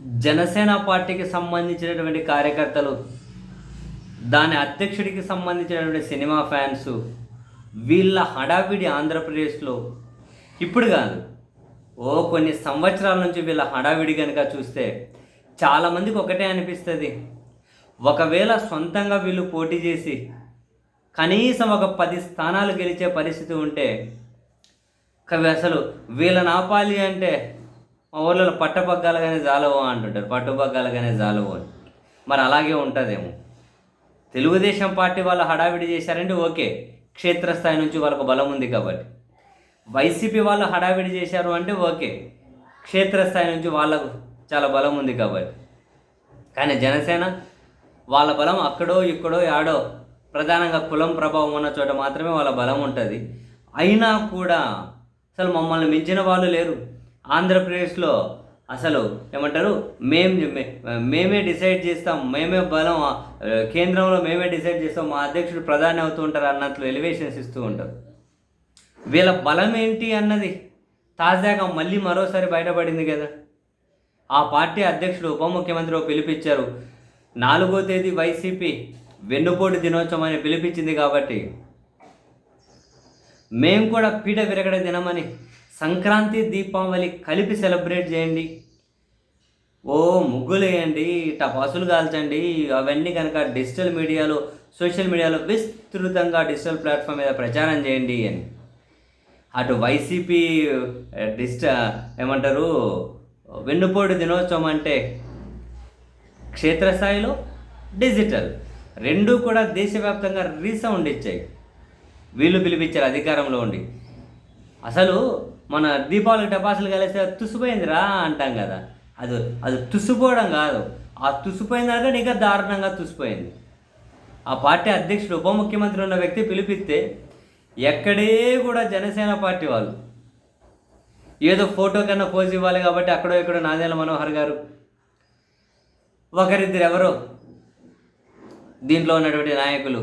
జనసేన పార్టీకి సంబంధించినటువంటి కార్యకర్తలు దాని అధ్యక్షుడికి సంబంధించినటువంటి సినిమా ఫ్యాన్స్ వీళ్ళ హడావిడి ఆంధ్రప్రదేశ్లో ఇప్పుడు కాదు ఓ కొన్ని సంవత్సరాల నుంచి వీళ్ళ హడావిడి కనుక చూస్తే చాలామందికి ఒకటే అనిపిస్తుంది. ఒకవేళ సొంతంగా వీళ్ళు పోటీ చేసి కనీసం ఒక పది స్థానాలు గెలిచే పరిస్థితి ఉంటే కవి అసలు వీళ్ళని ఆపాలి అంటే మా ఊళ్ళో పట్టపగ్గాలుగానే జాలవు అంటుంటారు పట్టుపగ్గాలుగానే జాలవు అని. మరి అలాగే ఉంటుందేమో. తెలుగుదేశం పార్టీ వాళ్ళు హడావిడి చేశారంటే ఓకే క్షేత్రస్థాయి నుంచి వాళ్ళకు బలం ఉంది కాబట్టి. వైసీపీ వాళ్ళు హడావిడి చేశారు అంటే ఓకే క్షేత్రస్థాయి నుంచి వాళ్ళకు చాలా బలం ఉంది కాబట్టి. కానీ జనసేన వాళ్ళ బలం అక్కడో ఇక్కడో ఆడో ప్రధానంగా కులం ప్రభావం ఉన్న చోట మాత్రమే వాళ్ళ బలం ఉంటుంది. అయినా కూడా అసలు మమ్మల్ని మించిన వాళ్ళు లేరు. ఆంధ్రప్రదేశ్లో అసలు ఏమంటారు మేం మేమే డిసైడ్ చేస్తాం మేమే బలం కేంద్రంలో మేమే డిసైడ్ చేస్తాం మా అధ్యక్షుడు ప్రధాని అవుతూ ఉంటారు అన్నట్లు ఎలివేషన్స్ ఇస్తూ ఉంటారు. వీళ్ళ బలం ఏంటి అన్నది తాజాగా మళ్ళీ మరోసారి బయటపడింది కదా. ఆ పార్టీ అధ్యక్షుడు ఉప ముఖ్యమంత్రి పిలిపించారు. నాలుగో తేదీ వైసీపీ వెన్నుపోటు దినోత్సవం అని పిలిపించింది కాబట్టి మేము కూడా పీట విరగడ దినమని సంక్రాంతి దీపావళి కలిపి సెలబ్రేట్ చేయండి. ఓ ముగ్గులు వేయండి టపాసులు కాల్చండి అవన్నీ కనుక డిజిటల్ మీడియాలో సోషల్ మీడియాలో విస్తృతంగా డిజిటల్ ప్లాట్ఫామ్ మీద ప్రచారం చేయండి అని. అటు వైసీపీ డిజిట ఏమంటారు వెన్నుపోటు దినోత్సవం అంటే క్షేత్రస్థాయిలో డిజిటల్. రెండూ కూడా దేశవ్యాప్తంగా రీసౌండ్ ఇచ్చాయి. వీళ్ళు పిలిపించారు అధికారంలో ఉండి. అసలు మన దీపావళి టపాసులు కలిస్తే తుసిపోయిందిరా అంటాం కదా. అది అది తుసిపోవడం కాదు. ఆ తుసిపోయిన దాకా ఇంకా దారుణంగా తుసిపోయింది. ఆ పార్టీ అధ్యక్షుడు ఉప ముఖ్యమంత్రి ఉన్న వ్యక్తి పిలిపిస్తే ఎక్కడే కూడా జనసేన పార్టీ వాళ్ళు ఏదో ఫోటో కన్నా పోజ్ ఇవ్వాలి కాబట్టి అక్కడో ఇక్కడో నాదేల మనోహర్ గారు ఒకరిద్దరు ఎవరో దీంట్లో ఉన్నటువంటి నాయకులు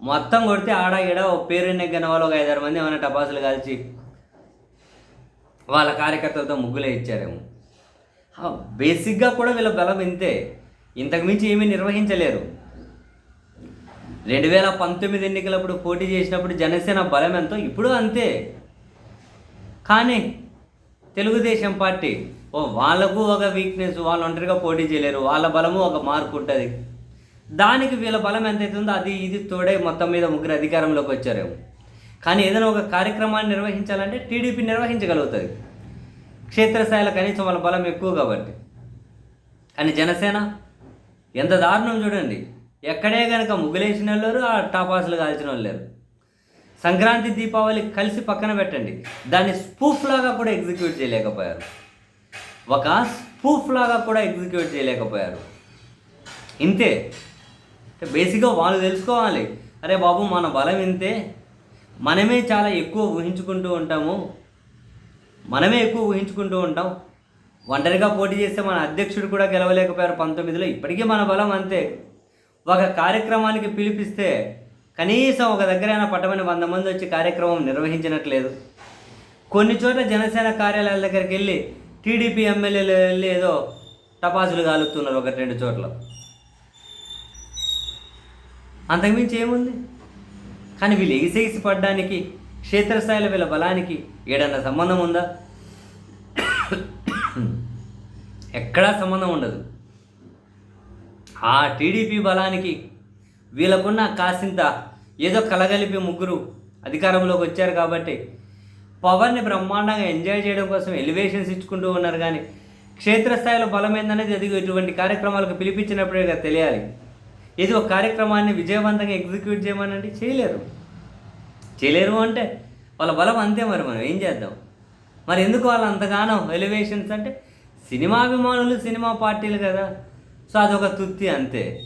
మొత్తం కొడితే ఆడ ఈడ ఓ పేరు వాళ్ళు ఒక ఐదారు మంది ఏమైనా టపాసులు కాల్చి వాళ్ళ కార్యకర్తలతో ముగ్గులే ఇచ్చారేమో. బేసిక్గా కూడా వీళ్ళ బలం ఇంతే. ఇంతకుమించి ఏమీ నిర్వహించలేరు. రెండు వేల పంతొమ్మిది ఎన్నికలప్పుడు పోటీ చేసినప్పుడు జనసేన బలం ఎంతో ఇప్పుడు అంతే. కానీ తెలుగుదేశం పార్టీ ఓ వాళ్ళకు ఒక వీక్నెస్ వాళ్ళు ఒంటరిగా పోటీ చేయలేరు. వాళ్ళ బలము ఒక మార్పు ఉంటుంది. దానికి వీళ్ళ బలం ఎంత అవుతుందో అది ఇది తోడే మొత్తం మీద ముగ్గురు అధికారంలోకి వచ్చారేమో. కానీ ఏదైనా ఒక కార్యక్రమాన్ని నిర్వహించాలంటే టీడీపీ నిర్వహించగలుగుతుంది. క్షేత్రస్థాయిలో కనీసం వాళ్ళ బలం ఎక్కువ కాబట్టి. కానీ జనసేన ఎంత దారుణం చూడండి. ఎక్కడే కనుక ముగ్గులేసిన వాళ్ళు ఆ టాపాసులు కాల్చిన వాళ్ళు లేరు సంక్రాంతి దీపావళి కలిసి పక్కన పెట్టండి. దాన్ని స్పూఫ్ లాగా కూడా ఎగ్జిక్యూట్ చేయలేకపోయారు. ఒక స్పూఫ్ లాగా కూడా ఎగ్జిక్యూట్ చేయలేకపోయారు. ఇంతే. అంటే బేసిక్గా వాళ్ళు తెలుసుకోవాలి. అరే బాబు మన బలం ఇంతే. మనమే చాలా ఎక్కువ ఊహించుకుంటూ ఉంటాము. మనమే ఎక్కువ ఊహించుకుంటూ ఉంటాం. ఒంటరిగా పోటీ చేస్తే మన అధ్యక్షుడు కూడా గెలవలేకపోయారు పంతొమ్మిదిలో. ఇప్పటికీ మన బలం అంతే. ఒక కార్యక్రమానికి పిలిపిస్తే కనీసం ఒక దగ్గరైనా పట్టమని వంద మంది వచ్చి కార్యక్రమం నిర్వహించినట్లేదు. కొన్ని చోట్ల జనసేన కార్యాలయాల దగ్గరికి వెళ్ళి టీడీపీ ఎమ్మెల్యేలు వెళ్ళి ఏదో టపాసులు కాలుతున్నారు ఒకటి రెండు చోట్ల. అంతకుమించి ఏముంది? కానీ వీళ్ళు ఎగిసెగిసి పడ్డానికి క్షేత్రస్థాయిలో వీళ్ళ బలానికి ఏడన్నా సంబంధం ఉందా? ఎక్కడా సంబంధం ఉండదు. ఆ టీడీపీ బలానికి వీళ్ళకున్న కాసింత ఏదో కలగలిపి ముగ్గురు అధికారంలోకి వచ్చారు కాబట్టి పవర్ని బ్రహ్మాండంగా ఎంజాయ్ చేయడం కోసం ఎలివేషన్స్ ఇచ్చుకుంటూ ఉన్నారు కానీ క్షేత్రస్థాయిలో బలం ఏందనేది అది ఇటువంటి కార్యక్రమాలకు పిలిపించినప్పుడే తెలియాలి. ఏది ఒక కార్యక్రమాన్ని విజయవంతంగా ఎగ్జిక్యూట్ చేయమనండి. చేయలేరు. చేయలేరు అంటే వాళ్ళ బలం అంతే మరి మనం ఏం చేద్దాం? మరి ఎందుకు వాళ్ళు అంతగానో ఎలివేషన్స్ అంటే సినిమా అభిమానులు సినిమా పార్టీలు కదా. సో అదొక తృప్తి అంతే.